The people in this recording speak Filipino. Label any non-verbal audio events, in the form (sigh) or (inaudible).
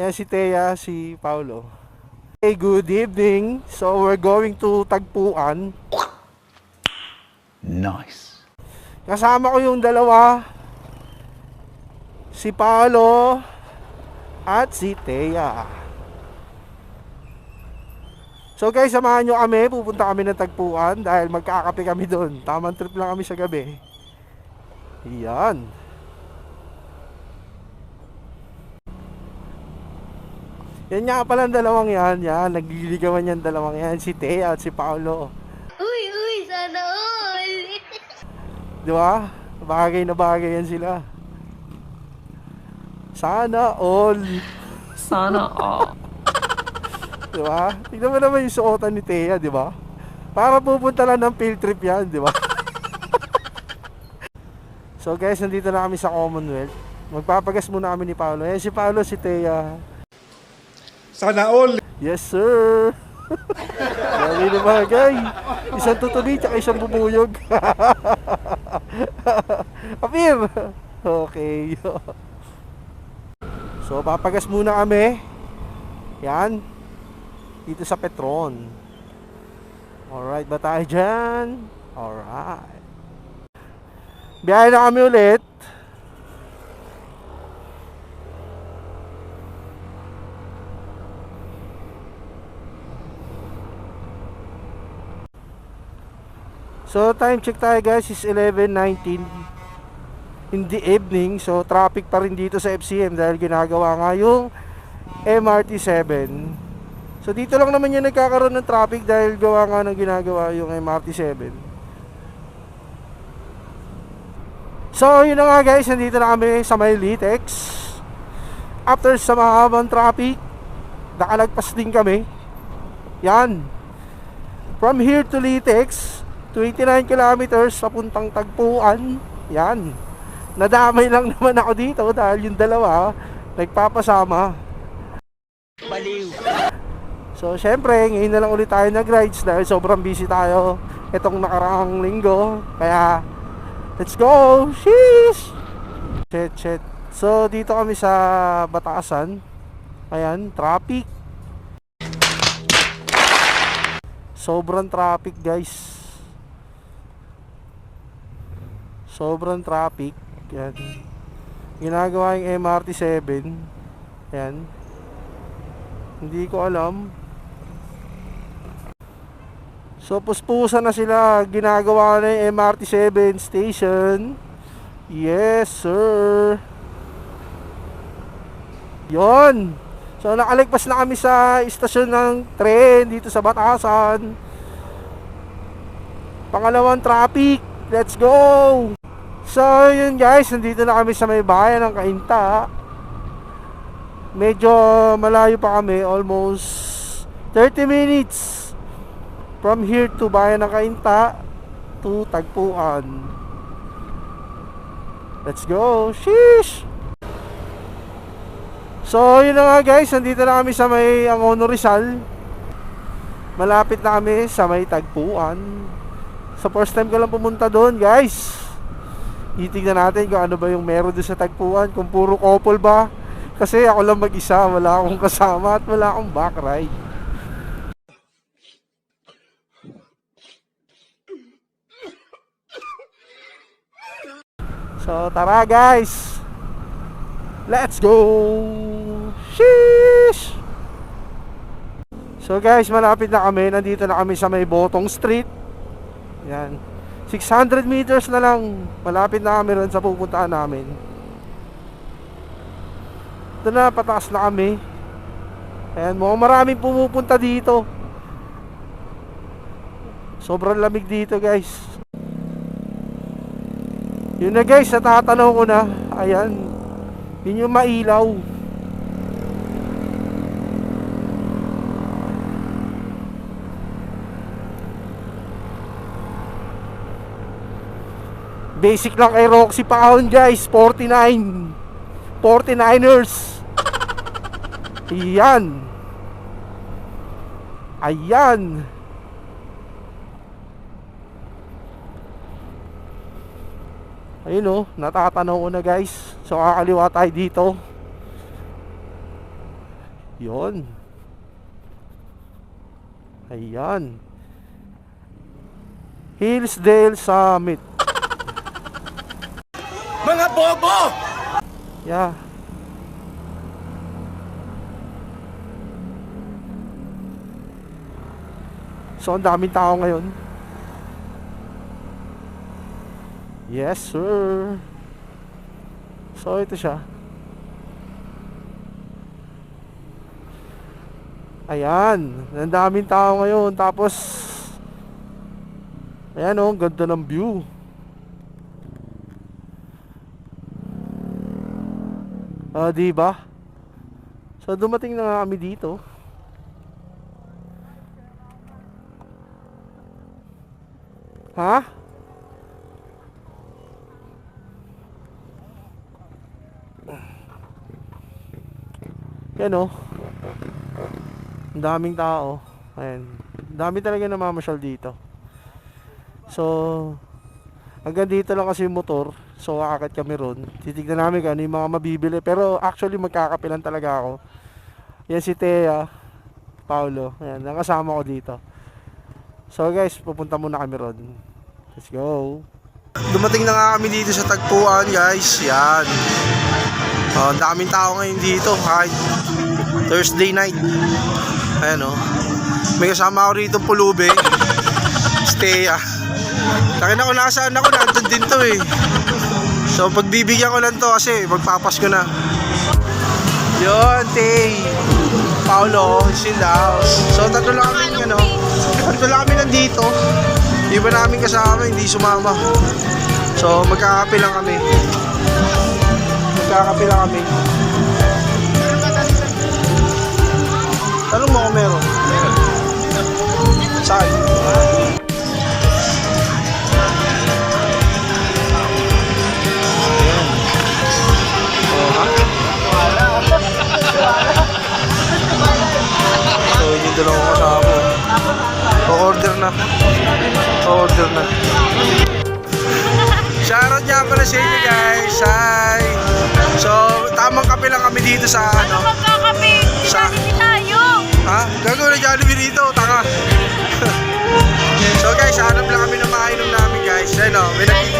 Yan si Thea, si Paulo. Hey, good evening. So we're going to Tagpuan. Nice. Kasama ko yung dalawa. Si Paolo at si Thea. So guys, samahan nyo kami. Pupunta kami ng Tagpuan dahil magkakape kami doon. Tamang trip lang kami sa gabi. Yan. Yan nga pala ang dalawang yan. Yan, nagliligawan yan dalawang yan. Si Thea at si Paolo. Uy, uy, sana all. (laughs) Di ba? Bagay na bagay yan sila. Sana all. Sana all. (laughs) Di ba? Tignan mo naman yung suotan ni Thea, di ba? Para pupunta lang ng field trip yan, di ba? (laughs) so guys, nandito na kami sa Commonwealth. Magpapagas muna kami ni Paolo. Ayan si Paolo, si Thea. Sana all. Yes, sir! (laughs) Dami na bagay. Isang tutuloy, tsaka isang bubuyog. (laughs) Apir! Okay. (laughs) so, papagas muna kami. Yan. Dito sa Petron. Alright ba tayo dyan? Alright. Biyahe na kami ulit. So time check tayo guys is 11.19 in the evening. So traffic pa rin dito sa FCM dahil ginagawa nga yung MRT 7. So dito lang naman yung nagkakaroon ng traffic dahil gawa nga ng ginagawa yung MRT 7. So yun na nga guys, nandito na kami sa may Litex. After sa mahabang traffic, nakalagpas din kami. Yan. From here to Litex, 29 kilometers papuntang Tagpuan. Yan. Nadamay lang (laughs) naman ako dito dahil yung dalawa nagpapasama. Baliw. So, syempre, ngayon na lang ulit tayo nag-rides dahil sobrang busy tayo itong nakaraang linggo. Kaya, let's go! Sheesh! Shit, shit. So, dito kami sa Batasan. Ayan, traffic. Sobrang traffic, guys. Sobrang traffic. Yan. Ginagawa yung MRT 7 yan. Hindi ko alam. So puspusan na sila. Ginagawa na yung MRT 7 station. Yes sir. Yon so nakaligpas na kami sa istasyon ng tren dito sa Batasan. Pangalawang traffic. Let's go So, yun guys, nandito na kami sa may bayan ng Kainta. Medyo malayo pa kami, almost 30 minutes from here to bayan ng Kainta to Tagpuan. Let's go! Sheesh! So, yun na nga guys, nandito na kami sa may Angono Rizal. Malapit na kami sa may Tagpuan. Sa first time ko lang pumunta doon guys titignan natin kung ano ba yung meron doon sa tagpuan kung puro couple ba. Kasi ako lang mag-isa wala akong kasama at wala akong back ride. So tara guys. Let's go. Sheesh! So guys malapit na kami. Nandito na kami sa may Botong Street. Yan 600 meters na lang. Malapit na kami ron sa pupuntaan namin. Ito na pataas na kami. Ayan mukhang maraming pumupunta dito. Sobrang lamig dito guys. Yun na guys natatanaw ko na. Ayan. Yun yung mailaw Basic lang kay Roxy Paon guys. 49 49ers Ayan Ayan. Ayun oh, natatanaw ko na guys. So kakaliwa tayo dito. Yon. Ayan. Hillsdale Summit. Bobo! Yeah. So, ang daming tao ngayon. Yes, sir. So, ito siya. Ayan. Ang daming tao ngayon. Tapos, ayan oh, ang ganda ng view. Ah, di ba? So dumating na kami dito. Ha? Yan oh. Ang daming tao. Ayan. Dami talaga namamasyal dito. So, hanggang dito lang kasi yung motor. So, akit kami ron. Titignan namin kung ano yung mga mabibili. Pero actually, magkakapilan talaga ako. Yan si Thea. Paulo. Ayan, nakasama ko dito. So guys, pupunta muna kami ron. Let's go. Dumating na nga kami dito sa tagpuan guys. Yan. Ang daming tao ngayon dito. Kahit Thursday night. Ayan oh. May kasama ako rito pulube. Stay ah. Takin ako nasaan ako, nandun din to eh. So pagbibigyan ko lang to kasi magpapasko na. Yun, Tay. Paolo, is. So tatlo lang kami, ano, tatlo lang kami nandito. Iba namin kasama, hindi sumama. So magkakape lang kami. Magkakape lang kami. Tanong mo kung meron. Saan? Dalawang kasama. O-order na. O-order na. (laughs) Shoutout niya pala sa inyo guys. Hi! So, tamang kape lang kami dito sa ano. Magkakape! Sa- tayo! Ha? Gagawin na Jollibee dito, tanga. (laughs) so guys, hanap lang kami ng mainom namin guys. Ayun o, may nag